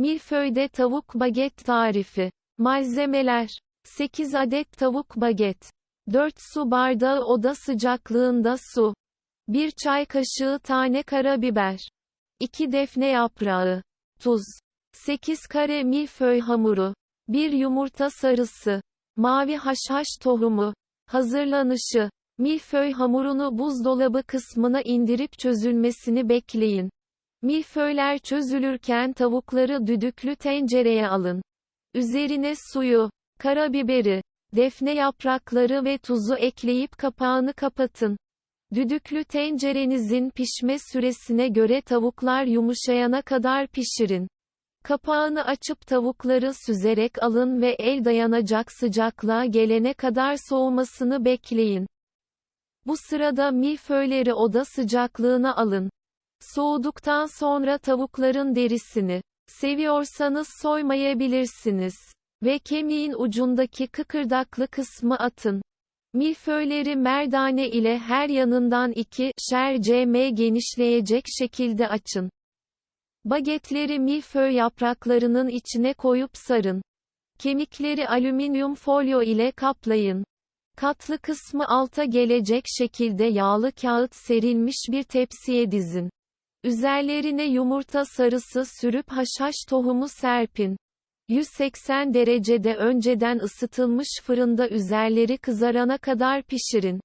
Milföyde tavuk baget tarifi. Malzemeler. 8 adet tavuk baget. 4 su bardağı oda sıcaklığında su. 1 çay kaşığı tane karabiber. 2 defne yaprağı. Tuz. 8 kare milföy hamuru. 1 yumurta sarısı. Mavi haşhaş tohumu. Hazırlanışı. Milföy hamurunu buzdolabı kısmına indirip çözülmesini bekleyin. Milföyler çözülürken tavukları düdüklü tencereye alın. Üzerine suyu, karabiberi, defne yaprakları ve tuzu ekleyip kapağını kapatın. Düdüklü tencerenizin pişme süresine göre tavuklar yumuşayana kadar pişirin. Kapağını açıp tavukları süzerek alın ve el dayanacak sıcaklığa gelene kadar soğumasını bekleyin. Bu sırada milföyleri oda sıcaklığına alın. Soğuduktan sonra tavukların derisini, seviyorsanız soymayabilirsiniz. Ve kemiğin ucundaki kıkırdaklı kısmı atın. Milföyleri merdane ile her yanından iki şer cm genişleyecek şekilde açın. Bagetleri milföy yapraklarının içine koyup sarın. Kemikleri alüminyum folyo ile kaplayın. Katlı kısmı alta gelecek şekilde yağlı kağıt serilmiş bir tepsiye dizin. Üzerlerine yumurta sarısı sürüp haşhaş tohumu serpin. 180 derecede önceden ısıtılmış fırında üzerleri kızarana kadar pişirin.